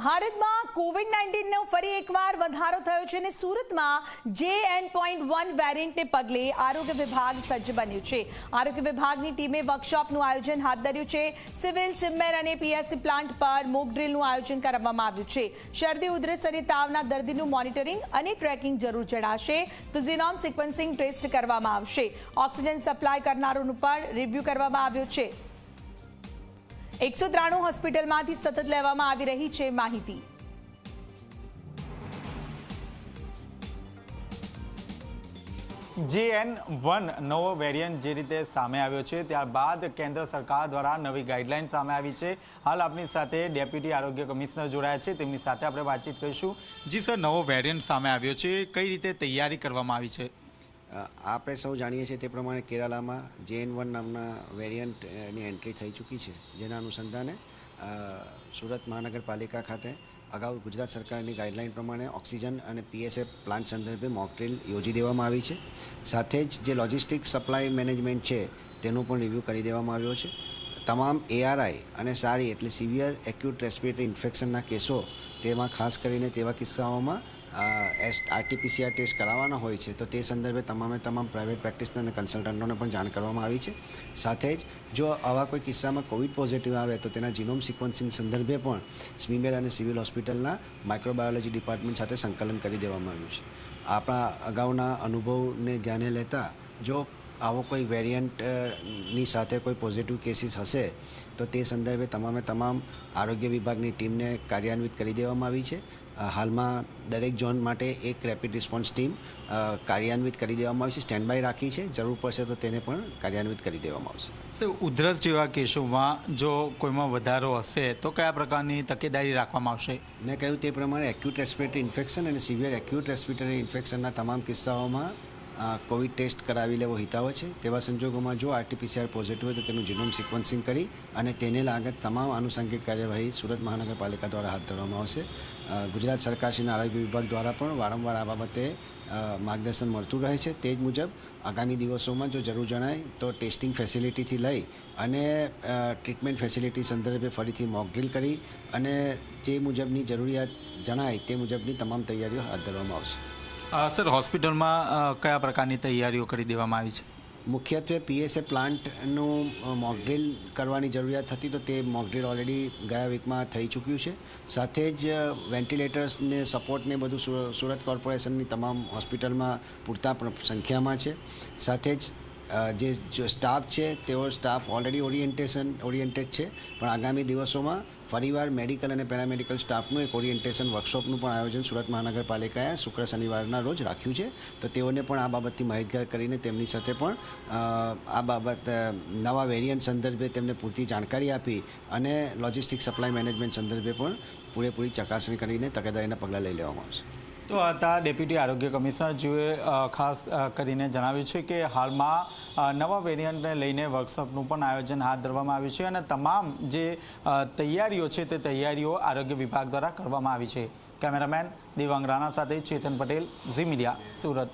ભારતમાં કોવિડ નાઇન્ટીનનો ફરી એકવાર વધારો થયો છે અને સુરતમાં જે એન પોઈન્ટ વન વેરિયન્ટને પગલે આરોગ્ય વિભાગ સજ્જ બન્યું છે. આરોગ્ય વિભાગની ટીમે વર્કશોપનું આયોજન હાથ ધર્યું છે. સિવિલ સિમ્મેર અને પીએસસી પ્લાન્ટ પર મોક ડ્રીલનું આયોજન કરવામાં આવ્યું છે. શરદી, ઉધરસ અને તાવના દર્દીનું મોનિટરિંગ અને ટ્રેકિંગ જરૂર જણાશે. તો ઝીનોમ સિક્વન્સિંગ ટેસ્ટ કરવામાં આવશે. ઓક્સિજન સપ્લાય કરનારોનું પણ રિવ્યૂ કરવામાં આવ્યું છે. એકસો ત્રાણું હોસ્પિટલમાંથી સતત લેવામાં આવી રહી છે માહિતી. જીએન વન નવો વેરિયન્ટ જે રીતે સામે આવ્યો છે, ત્યારબાદ કેન્દ્ર સરકાર દ્વારા નવી ગાઈડલાઇન સામે આવી છે. હાલ આપણી સાથે ડેપ્યુટી આરોગ્ય કમિશનર જોડાયા છે. તેમની સાથે આપણે વાતચીત કરીશું. જી સર, નવો વેરિયન્ટ સામે આવ્યો છે. કઈ રીતે તૈયારી કરવામાં આવી છે? આપણે સૌ જાણીએ છીએ તે પ્રમાણે કેરાલામાં જેએન વન નામના વેરિયન્ટની એન્ટ્રી થઈ ચૂકી છે. જેના અનુસંધાને સુરત મહાનગરપાલિકા ખાતે અગાઉ ગુજરાત સરકારની ગાઈડલાઈન પ્રમાણે ઓક્સિજન અને પીએસએફ પ્લાન્ટ સંદર્ભે મોકડ્રીલ યોજી દેવામાં આવી છે. સાથે જ જે લોજિસ્ટિક સપ્લાય મેનેજમેન્ટ છે, તેનું પણ રિવ્યૂ કરી દેવામાં આવ્યો છે. તમામ એઆરઆઈ અને સારી એટલે સિવિયર એક્યુટ રેસ્પિરેટરી ઇન્ફેક્શનના કેસો તેમાં ખાસ કરીને તેવા કિસ્સાઓમાં આરટીપીસીઆર ટેસ્ટ કરાવવાના હોય છે, તો તે સંદર્ભે તમામે તમામ પ્રાઇવેટ પ્રેક્ટિશનર અને કન્સલ્ટન્ટોને પણ જાણ કરવામાં આવી છે. સાથે જ જો આવા કોઈ કિસ્સામાં કોવિડ પોઝિટિવ આવે, તો તેના જીનોમ સિક્વન્સિંગ સંદર્ભે પણ સ્મીમેર અને સિવિલ હોસ્પિટલના માઇક્રોબાયોલોજી ડિપાર્ટમેન્ટ સાથે સંકલન કરી દેવામાં આવ્યું છે. આપણા અગાઉના અનુભવને ધ્યાને લેતા જો આવો કોઈ વેરિયન્ટની સાથે કોઈ પોઝિટિવ કેસીસ હશે, તો તે સંદર્ભે તમામે તમામ આરોગ્ય વિભાગની ટીમને કાર્યાન્વિત કરી દેવામાં આવી છે. હાલમાં દરેક ઝોન માટે એક રેપિડ રિસ્પોન્સ ટીમ કાર્યાન્વિત કરી દેવામાં આવી છે. સ્ટેન્ડ બાય રાખી છે. જરૂર પડશે તો તેને પણ કાર્યાન્વિત કરી દેવામાં આવશે. ઉધરસ જેવા કેસોમાં જો કોઈમાં વધારો હશે તો કયા પ્રકારની તકેદારી રાખવામાં આવશે? મેં કહ્યું તે પ્રમાણે એક્યુટ રેસ્પિરેટરી ઇન્ફેક્શન અને સિવિયર એક્યુટ રેસ્પિરેટરી ઇન્ફેક્શનના તમામ કિસ્સાઓમાં કોવિડ ટેસ્ટ કરાવી લેવો હિતાવ છે, તેવા સંજોગોમાં જો આરટીપીસીઆર પોઝિટિવ હોય તો તેનું જીનોમ સિક્વન્સિંગ કરી અને તેને લાગત તમામ આનુષંગિક કાર્યવાહી સુરત મહાનગરપાલિકા દ્વારા હાથ ધરવામાં આવશે. ગુજરાત સરકારશ્રીના આરોગ્ય વિભાગ દ્વારા પણ વારંવાર આ બાબતે માર્ગદર્શન મળતું રહે છે. તે જ મુજબ આગામી દિવસોમાં જો જરૂર જણાય તો ટેસ્ટિંગ ફેસિલિટીથી લઈ અને ટ્રીટમેન્ટ ફેસિલિટી સંદર્ભે ફરીથી મોકડ્રીલ કરી અને જે મુજબની જરૂરિયાત જણાય તે મુજબની તમામ તૈયારીઓ હાથ ધરવામાં આવશે. સર, હોસ્પિટલમાં કયા પ્રકારની તૈયારીઓ કરી દેવામાં આવી છે? મુખ્યત્વે પીએસએ પ્લાન્ટનું મોકડ્રીલ કરવાની જરૂરિયાત હતી તો તે મોકડ્રીલ ઓલરેડી ગયા વીકમાં થઈ ચૂક્યું છે. સાથે જ વેન્ટિલેટર્સને સપોર્ટને બધું સુરત કોર્પોરેશનની તમામ હોસ્પિટલમાં પૂરતા સંખ્યામાં છે. સાથે જ જે સ્ટાફ છે, તેઓ સ્ટાફ ઓલરેડી ઓરિએન્ટેશન ઓરિએન્ટેડ છે. પણ આગામી દિવસોમાં ફરીવાર મેડિકલ અને પેરામેડિકલ સ્ટાફનું એક ઓરિએન્ટેશન વર્કશોપનું પણ આયોજન સુરત મહાનગરપાલિકાએ શુક્ર શનિવારના રોજ રાખ્યું છે. તો તેઓને પણ આ બાબતથી માહિતગાર કરીને તેમની સાથે પણ આ બાબત નવા વેરિયન્ટ સંદર્ભે તેમને પૂરતી જાણકારી આપી અને લોજિસ્ટિક સપ્લાય મેનેજમેન્ટ સંદર્ભે પણ પૂરેપૂરી ચકાસણી કરીને તકેદારીના પગલાં લઈ લેવામાં આવશે. તો હતા ડેપ્યુટી આરોગ્ય કમિશનરજીએ ખાસ કરીને જણાવ્યું છે કે હાલમાં નવા વેરિયન્ટને લઈને વર્કશોપનું પણ આયોજન હાથ ધરવામાં આવ્યું છે અને તમામ જે તૈયારીઓ છે તે તૈયારીઓ આરોગ્ય વિભાગ દ્વારા કરવામાં આવી છે. કેમેરામેન દેવાંગ રાણા સાથે ચેતન પટેલ, ઝી મીડિયા, સુરત.